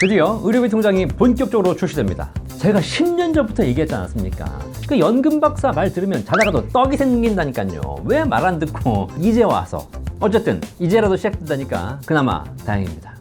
드디어 의료비 통장이 본격적으로 출시됩니다. 제가 10년 전부터 얘기했지 않았습니까? 그 연금 박사 말 들으면 자다가도 떡이 생긴다니까요. 왜 말 안 듣고 이제 와서 어쨌든 이제라도 시작된다니까 그나마 다행입니다.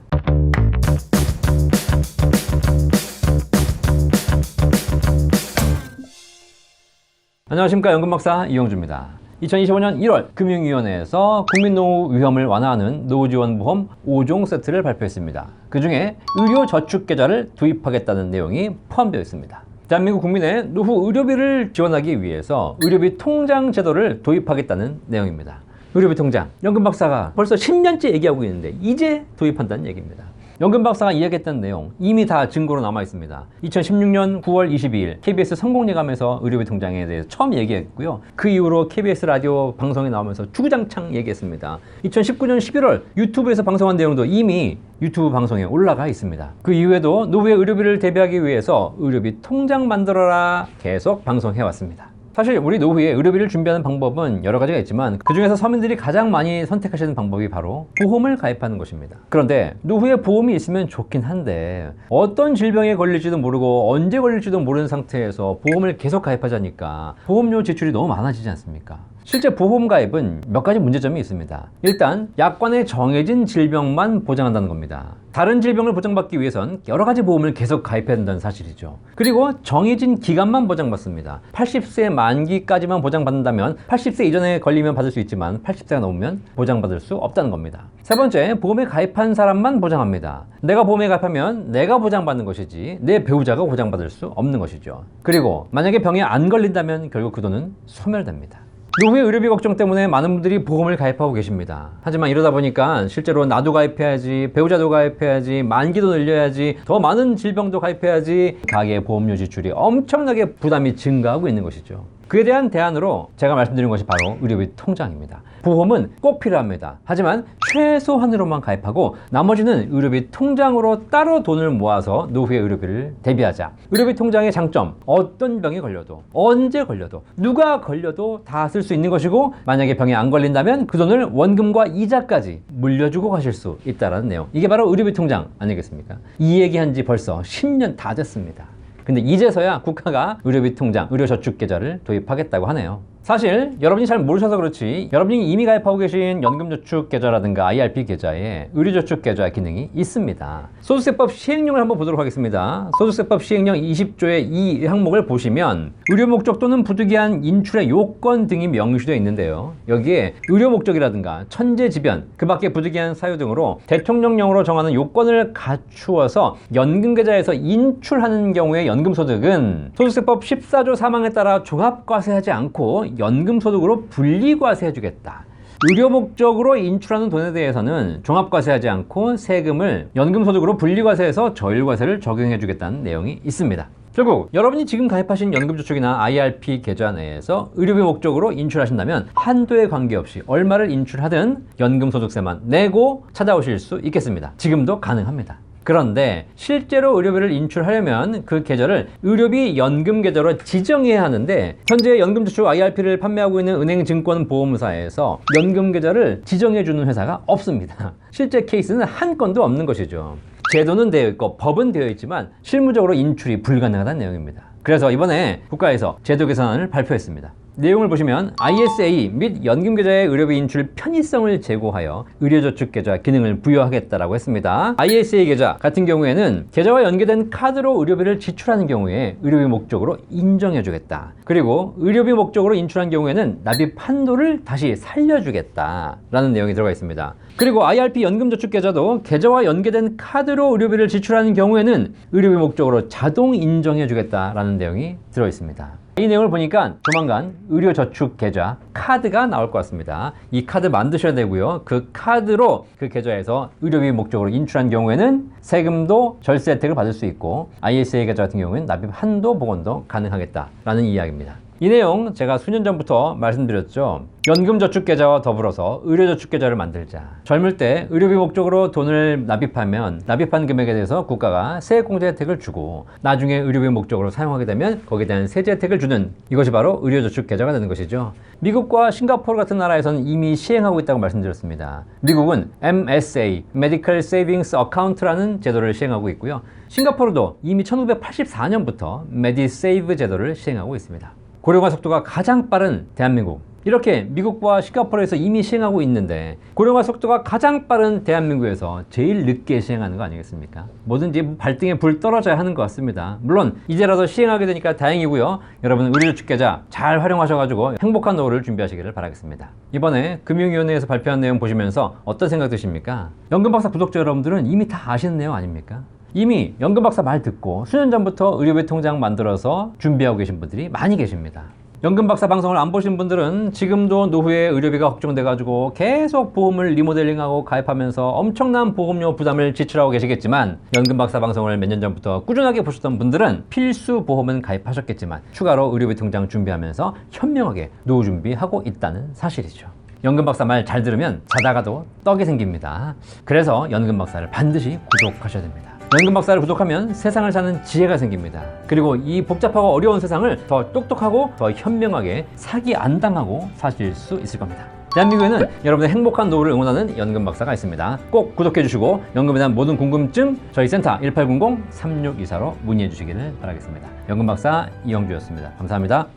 안녕하십니까 연금박사 이용주입니다. 2025년 1월 금융위원회에서 국민노후 위험을 완화하는 노후지원보험 5종 세트를 발표했습니다. 그 중에 의료저축계좌를 도입하겠다는 내용이 포함되어 있습니다. 대한민국 국민의 노후 의료비를 지원하기 위해서 의료비 통장 제도를 도입하겠다는 내용입니다. 의료비 통장, 연금 박사가 벌써 10년째 얘기하고 있는데 이제 도입한다는 얘기입니다. 연금 박사가 이야기했던 내용 이미 다 증거로 남아 있습니다. 2016년 9월 22일 KBS 성공예감에서 의료비 통장에 대해서 처음 얘기했고요. 그 이후로 KBS 라디오 방송에 나오면서 주구장창 얘기했습니다. 2019년 11월 유튜브에서 방송한 내용도 이미 유튜브 방송에 올라가 있습니다. 그 이후에도 노후의 의료비를 대비하기 위해서 의료비 통장 만들어라 계속 방송해 왔습니다. 사실 우리 노후에 의료비를 준비하는 방법은 여러 가지가 있지만 그 중에서 서민들이 가장 많이 선택하시는 방법이 바로 보험을 가입하는 것입니다. 그런데 노후에 보험이 있으면 좋긴 한데 어떤 질병에 걸릴지도 모르고 언제 걸릴지도 모르는 상태에서 보험을 계속 가입하자니까 보험료 지출이 너무 많아지지 않습니까? 실제 보험 가입은 몇 가지 문제점이 있습니다. 일단 약관에 정해진 질병만 보장한다는 겁니다. 다른 질병을 보장받기 위해선 여러 가지 보험을 계속 가입해야 된다는 사실이죠. 그리고 정해진 기간만 보장받습니다. 80세 만기까지만 보장받는다면 80세 이전에 걸리면 받을 수 있지만 80세가 넘으면 보장받을 수 없다는 겁니다. 세 번째, 보험에 가입한 사람만 보장합니다. 내가 보험에 가입하면 내가 보장받는 것이지 내 배우자가 보장받을 수 없는 것이죠. 그리고 만약에 병에 안 걸린다면 결국 그 돈은 소멸됩니다. 노후의 의료비 걱정 때문에 많은 분들이 보험을 가입하고 계십니다. 하지만 이러다 보니까 실제로 나도 가입해야지, 배우자도 가입해야지, 만기도 늘려야지, 더 많은 질병도 가입해야지 가계 보험료 지출이 엄청나게 부담이 증가하고 있는 것이죠. 그에 대한 대안으로 제가 말씀드린 것이 바로 의료비 통장입니다. 보험은 꼭 필요합니다. 하지만 최소한으로만 가입하고 나머지는 의료비 통장으로 따로 돈을 모아서 노후의 의료비를 대비하자. 의료비 통장의 장점, 어떤 병에 걸려도, 언제 걸려도, 누가 걸려도 다 쓸 수 있는 것이고 만약에 병에 안 걸린다면 그 돈을 원금과 이자까지 물려주고 가실 수 있다는 내용. 이게 바로 의료비 통장 아니겠습니까? 이 얘기한 지 벌써 10년 다 됐습니다. 근데 이제서야 국가가 의료비 통장, 의료저축계좌를 도입하겠다고 하네요. 사실 여러분이 잘 모르셔서 그렇지 여러분이 이미 가입하고 계신 연금저축 계좌라든가 IRP 계좌에 의료저축 계좌 기능이 있습니다. 소득세법 시행령을 한번 보도록 하겠습니다. 소득세법 시행령 20조의 이 항목을 보시면 의료 목적 또는 부득이한 인출의 요건 등이 명시되어 있는데요. 여기에 의료 목적이라든가 천재지변, 그 밖에 부득이한 사유 등으로 대통령령으로 정하는 요건을 갖추어서 연금계좌에서 인출하는 경우에 연금소득은 소득세법 14조 사망에 따라 종합과세하지 않고 연금소득으로 분리과세 해주겠다. 의료 목적으로 인출하는 돈에 대해서는 종합과세하지 않고 세금을 연금소득으로 분리과세해서 저율과세를 적용해주겠다는 내용이 있습니다. 결국 여러분이 지금 가입하신 연금저축이나 IRP 계좌 내에서 의료비 목적으로 인출하신다면 한도에 관계없이 얼마를 인출하든 연금소득세만 내고 찾아오실 수 있겠습니다. 지금도 가능합니다. 그런데 실제로 의료비를 인출하려면 그 계좌를 의료비 연금 계좌로 지정해야 하는데 현재 연금저축 IRP를 판매하고 있는 은행증권보험사에서 연금 계좌를 지정해 주는 회사가 없습니다. 실제 케이스는 한 건도 없는 것이죠. 제도는 되어 있고 법은 되어 있지만 실무적으로 인출이 불가능하다는 내용입니다. 그래서 이번에 국가에서 제도 개선안을 발표했습니다. 내용을 보시면 ISA 및 연금계좌의 의료비 인출 편의성을 제고하여 의료저축 계좌 기능을 부여하겠다라고 했습니다. ISA 계좌 같은 경우에는 계좌와 연계된 카드로 의료비를 지출하는 경우에 의료비 목적으로 인정해주겠다. 그리고 의료비 목적으로 인출한 경우에는 납입 한도를 다시 살려주겠다라는 내용이 들어가 있습니다. 그리고 IRP 연금저축 계좌도 계좌와 연계된 카드로 의료비를 지출하는 경우에는 의료비 목적으로 자동 인정해주겠다라는 내용이 들어 있습니다. 이 내용을 보니까 조만간 의료저축계좌 카드가 나올 것 같습니다. 이 카드 만드셔야 되고요. 그 카드로 그 계좌에서 의료비 목적으로 인출한 경우에는 세금도 절세 혜택을 받을 수 있고 ISA 계좌 같은 경우에는 납입 한도 복원도 가능하겠다라는 이야기입니다. 이 내용 제가 수년 전부터 말씀드렸죠. 연금저축계좌와 더불어서 의료저축계좌를 만들자. 젊을 때 의료비 목적으로 돈을 납입하면 납입한 금액에 대해서 국가가 세액공제 혜택을 주고 나중에 의료비 목적으로 사용하게 되면 거기에 대한 세제 혜택을 주는 이것이 바로 의료저축계좌가 되는 것이죠. 미국과 싱가포르 같은 나라에서는 이미 시행하고 있다고 말씀드렸습니다. 미국은 MSA, Medical Savings Account라는 제도를 시행하고 있고요. 싱가포르도 이미 1984년부터 메디세이브 제도를 시행하고 있습니다. 고령화 속도가 가장 빠른 대한민국. 이렇게 미국과 싱가포르에서 이미 시행하고 있는데 고령화 속도가 가장 빠른 대한민국에서 제일 늦게 시행하는 거 아니겠습니까? 뭐든지 발등에 불 떨어져야 하는 것 같습니다. 물론 이제라도 시행하게 되니까 다행이고요. 여러분 의료저축계좌 잘 활용하셔가지고 행복한 노후를 준비하시기를 바라겠습니다. 이번에 금융위원회에서 발표한 내용 보시면서 어떤 생각 드십니까? 연금박사 구독자 여러분들은 이미 다 아시는 내용 아닙니까? 이미 연금박사 말 듣고 수년 전부터 의료비 통장 만들어서 준비하고 계신 분들이 많이 계십니다. 연금박사 방송을 안 보신 분들은 지금도 노후에 의료비가 걱정돼가지고 계속 보험을 리모델링하고 가입하면서 엄청난 보험료 부담을 지출하고 계시겠지만 연금박사 방송을 몇 년 전부터 꾸준하게 보셨던 분들은 필수 보험은 가입하셨겠지만 추가로 의료비 통장 준비하면서 현명하게 노후 준비하고 있다는 사실이죠. 연금박사 말 잘 들으면 자다가도 떡이 생깁니다. 그래서 연금박사를 반드시 구독하셔야 됩니다. 연금 박사를 구독하면 세상을 사는 지혜가 생깁니다. 그리고 이 복잡하고 어려운 세상을 더 똑똑하고 더 현명하게 사기 안 당하고 사실 수 있을 겁니다. 대한민국에는 여러분의 행복한 노후를 응원하는 연금 박사가 있습니다. 꼭 구독해 주시고 연금에 대한 모든 궁금증 저희 센터 1800-3624로 문의해 주시기를 바라겠습니다. 연금 박사 이영주였습니다. 감사합니다.